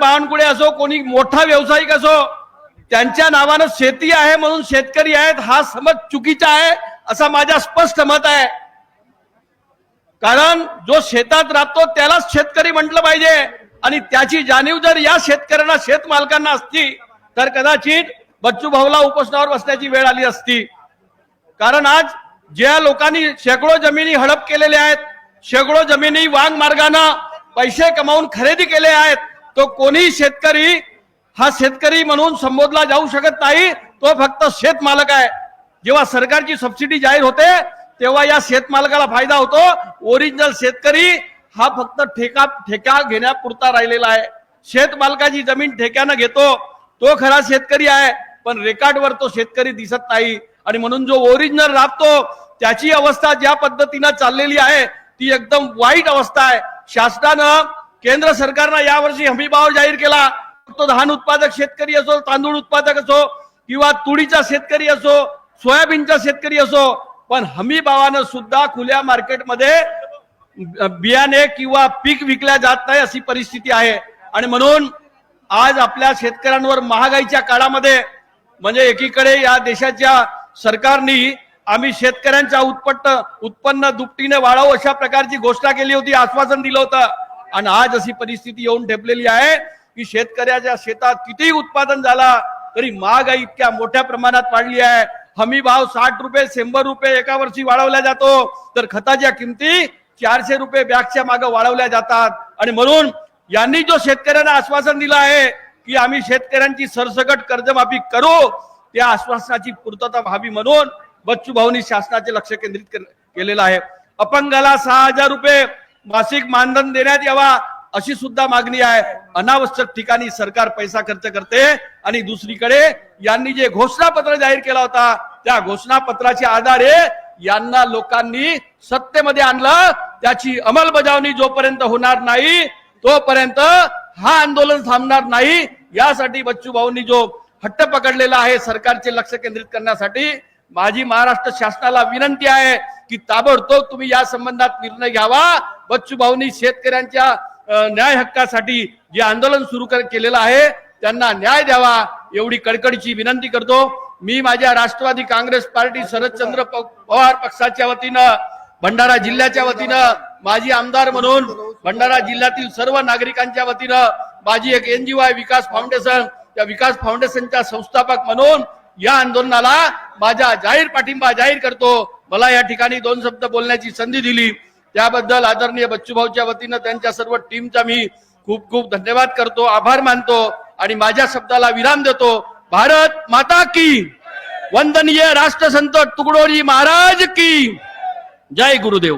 बावनकुळे असो कोणी मोठा व्यावसायिक असो त्यांच्या नावानं शेती आहे म्हणून शेतकरी आहेत हा समज चुकीचा आहे असा माझा स्पष्ट मत आहे. कारण जो शेतात राहतो त्यालाच शेतकरी म्हटलं पाहिजे. आणि त्याची जाणीव जर या शेतकऱ्यांना शेतमालकांना असती तर कदाचित बच्चू भाऊला उपोषणावर बसण्याची वेळ आली असती. कारण आज ज्या लोकांनी शेकडो जमिनी हडप केलेल्या आहेत शेकडो जमिनी वांग मार्गानं पैसे कमावून खरेदी केले आहेत तो कोणी शेतकरी हा शेतकरी म्हणून संबोधला जाऊ शकत नाही. तो फक्त शेतमालक आहे. जेव्हा सरकारची सबसिडी जाहीर होते तेव्हा या शेतमालकाला फायदा होतो. ओरिजिनल शेतकरी हा फक्त ठेका ठेका घेण्यापुरता राहिलेला आहे. शेतमालकाची जमीन ठेक्यानं घेतो. तो खरा शेतकरी आहे पण रेकॉर्डवर तो शेतकरी दिसत नाही. आणि म्हणून जो ओरिजिनल राबतो त्याची अवस्था ज्या पद्धतीनं चाललेली आहे ती एकदम वाईट अवस्था आहे. शासनानं केंद्र सरकारनं यावर्षी हमीभाव जाहीर केला. तो धान उत्पादक शेतकरी असो तांदूळ उत्पादक असो किंवा तुडीचा शेतकरी असो सोयाबीनचा शेतकरी असो पण हमी भावानं सुद्धा खुल्या मार्केटमध्ये बियाणे किंवा पीक विकल्या जात नाही अशी परिस्थिती आहे. आणि म्हणून आज आपल्या शेतकऱ्यांवर महागाईच्या काळामध्ये म्हणजे एकीकडे या देशाच्या सरकारनी आम्ही शेतकऱ्यांच्या उत्पन्न उत्पन्न दुपटीने वाढावं अशा प्रकारची घोषणा केली होती आश्वासन दिलं होतं. आणि आज अशी परिस्थिती येऊन ठेपलेली आहे की शेतकऱ्याच्या शेतात कितीही उत्पादन झाला तरी महागाई इतक्या मोठ्या प्रमाणात वाढली आहे. हमी भाव साठ रुपये शंभर रुपये एका वर्षी वाढवला जातो. तर खताच्या किमती चारशे रुपये बॅगच्या मागे वाढवल्या जातात. आणि म्हणून यांनी जो शेतकऱ्यांना आश्वासन दिलं आहे की आम्ही शेतकऱ्यांची सरसकट कर्जमाफी करू त्या आश्वासनाची पूर्तता व्हावी म्हणून बच्चू भाऊनी शासनाचे लक्ष केंद्रित केलेलं आहे. अपंगाला सहा हजार रुपये मासिक मानधन देण्यात यावा अशी सुद्धा मागणी आहे. अनावश्यक ठिकाणी सरकार पैसा खर्च करते आणि दुसरीकडे यांनी जे घोषणापत्र जाहीर केला होता त्या घोषणापत्राच्या आधारे यांना लोकांनी सत्तेमध्ये आणलं. त्याची अंमलबजावणी जोपर्यंत होणार नाही तोपर्यंत हा आंदोलन थांबणार नाही. यासाठी बच्चू भाऊंनी जो हट्ट पकडलेला आहे सरकारचे लक्ष केंद्रित करण्यासाठी माझी महाराष्ट्र शासनाला विनंती आहे की ताबडतोब तुम्ही या संबंधात निर्णय घ्यावा. बच्चू भाऊनी शेतकऱ्यांच्या न्याय हक्कासाठी जे आंदोलन सुरू केलेलं आहे त्यांना न्याय द्यावा एवढी कडकडीची विनंती करतो. मी माझ्या राष्ट्रवादी काँग्रेस पार्टी शरदचंद्र पवार पक्षाच्या वतीनं भंडारा जिल्ह्याच्या वतीनं माजी आमदार म्हणून भंडारा जिल्ह्यातील सर्व नागरिकांच्या वतीनं माझी एक एनजीओ आहे विकास फाउंडेशन त्या विकास फाउंडेशनच्या संस्थापक म्हणून या आंदोलनाला माझा जाहीर पाठिंबा जाहीर करतो. मला या ठिकाणी दोन शब्द बोलण्याची संधी दिली. त्याबद्दल आदरणीय बच्चूभाऊच्या वतीनं त्यांच्या सर्व टीमचा मी खूप खूप धन्यवाद करतो आभार मानतो आणि माझ्या शब्दाला विराम देतो. भारत माता की. वंदनीय राष्ट्रसंत तुकडोजी महाराज की. जय गुरुदेव.